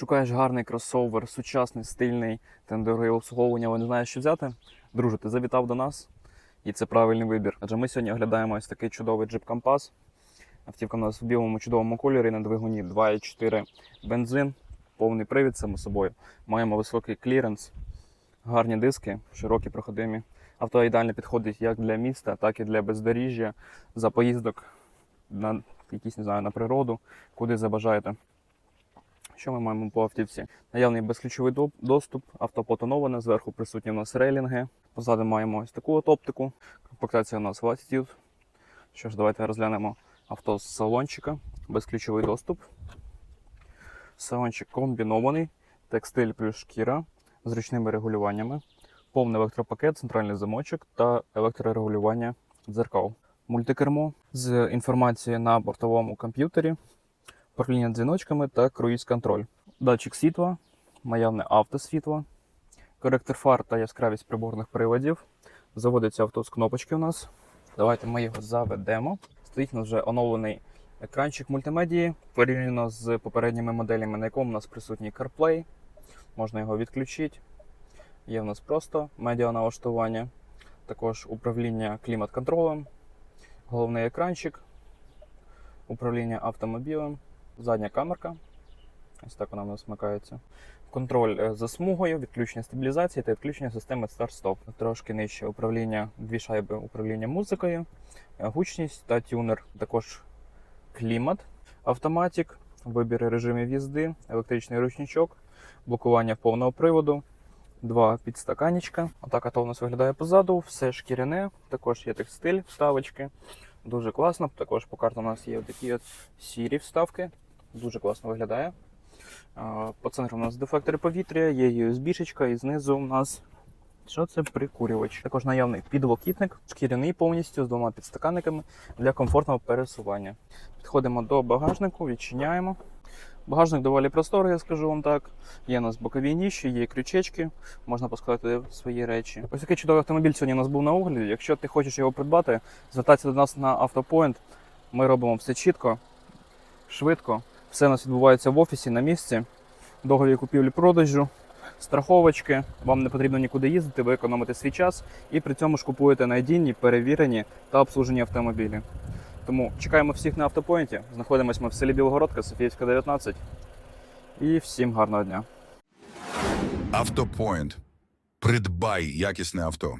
Шукаєш гарний кросовер, сучасний, стильний, та недороге обслуговування, але не знаєш, що взяти. Друже, ти завітав до нас, і це правильний вибір. Адже ми сьогодні оглядаємо ось такий чудовий Jeep Compass. Автівка у нас в білому чудовому кольорі на двигуні 2,4 бензин, повний привід само собою. Маємо високий кліренс, гарні диски, широкі проходимі. Авто ідеально підходить як для міста, так і для бездоріжжя, за поїздок на якісь, не знаю, на природу, куди забажаєте. Що ми маємо по автівці? Наявний безключовий доступ, авто потоноване, зверху присутні у нас рейлінги. Позаду маємо ось таку от оптику. Комплектація у нас Latitude. Що ж, давайте розглянемо авто з салончика, безключовий доступ. Салончик комбінований, текстиль плюс шкіра з ручними регулюваннями, повний електропакет, центральний замочок та електрорегулювання дзеркал. Мультикермо з інформацією на бортовому комп'ютері, управління дзвіночками та круїз-контроль. Датчик світла, наявне автосвітло, коректор фар та яскравість приборних приладів. Заводиться авто з кнопочки у нас. Давайте ми його заведемо. Стоїть у нас вже оновлений екранчик мультимедії порівняно з попередніми моделями, на якому у нас присутній CarPlay. Можна його відключити. Є в нас просто медіа налаштування, також управління клімат-контролем, головний екранчик, управління автомобілем, задня камерка. Ось так вона в нас вмикається. Контроль е, за смугою, відключення стабілізації та відключення системи старт-стоп. Трошки нижче управління, дві шайби управління музикою, е, гучність та тюнер. Також клімат, автоматик, вибір режимів їзди, електричний ручничок, блокування повного приводу, два підстаканічка. Отак ато у нас виглядає позаду, все шкіряне, також є текстиль, вставочки. Дуже класно. Також по картам у нас є такі от сірі вставки. Дуже класно виглядає. По центру у нас дефлектори повітря, є USB-шечка і знизу у нас. Що це прикурювач? Також наявний підлокітник, шкіряний повністю з двома підстаканниками для комфортного пересування. Підходимо до багажнику, відчиняємо. Багажник доволі просторий, я скажу вам так. Є у нас бокові ніші, є крючечки, можна поскладати свої речі. Ось такий чудовий автомобіль сьогодні у нас був на огляді. Якщо ти хочеш його придбати, звертайся до нас на автопоінт. Ми робимо все чітко, швидко. Все у нас відбувається в офісі на місці. Договір купівлі-продажу, страховочки. Вам не потрібно нікуди їздити, ви економите свій час і при цьому ж купуєте надійні, перевірені та обслужені автомобілі. Тому чекаємо всіх на автопоінті. Знаходимося ми в селі Білогородка, Софіївська, 19. І всім гарного дня. Автопоінт. Придбай якісне авто.